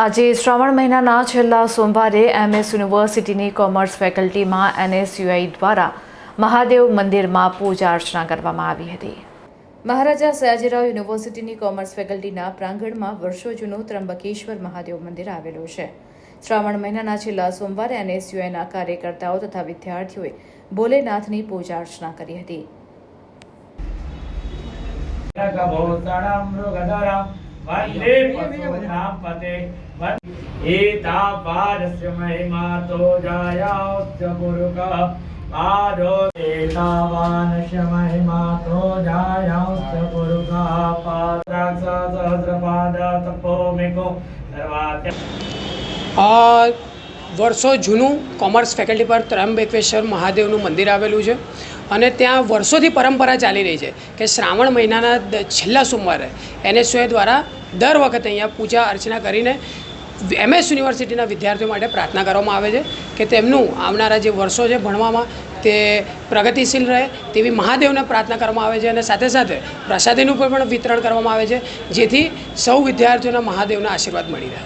આજે શ્રાવણ મહિનાના છેલ્લા સોમવારે એમએસ યુનિવર્સિટીની કોમર્સ ફેકલ્ટીમાં એનએસયુઆઈ દ્વારા મહાદેવ મંદિરમાં પૂજા અર્ચના કરવામાં આવી હતી. મહારાજા સયાજીરાવ યુનિવર્સિટીની કોમર્સ ફેકલ્ટીના પ્રાંગણમાં વર્ષો જૂનું ત્રંબકેશ્વર મહાદેવ મંદિર આવેલું છે. શ્રાવણ મહિનાના છેલ્લા સોમવારે એનએસયુઆઈના કાર્યકર્તાઓ તથા વિદ્યાર્થીઓએ ભોલેનાથની પૂજા અર્ચના કરી હતી. વંદે પશુનામ પતે એતાવાદસ્ય મહિમાતો જાયાસ્ય પુરુક પાદો એતાવાનસ્ય મહિમાતો જાયાસ્ય પુરુક પાદ્રાક્ષ સહસ્રપાદ તપોમિકો સર્વાત્ય આ વર્ષો જૂનું કોમર્સ ફેકલ્ટી પર ત્રંબકેશ્વર મહાદેવનું મંદિર આવેલું છે અને ત્યાં વર્ષોથી પરંપરા ચાલી રહી છે કે શ્રાવણ મહિનાના છેલ્લા સોમવારે એનએસયુએ દ્વારા દર વખતે અહીંયા પૂજા અર્ચના કરીને એમએસ યુનિવર્સિટીના વિદ્યાર્થીઓ માટે પ્રાર્થના કરવામાં આવે છે કે તેમનું આવનારા જે વર્ષો છે ભણવામાં તે પ્રગતિશીલ રહે તેવી મહાદેવને પ્રાર્થના કરવામાં આવે છે અને સાથે સાથે પ્રસાદીનું પણ વિતરણ કરવામાં આવે છે જેથી સૌ વિદ્યાર્થીઓના મહાદેવના આશીર્વાદ મળી રહે.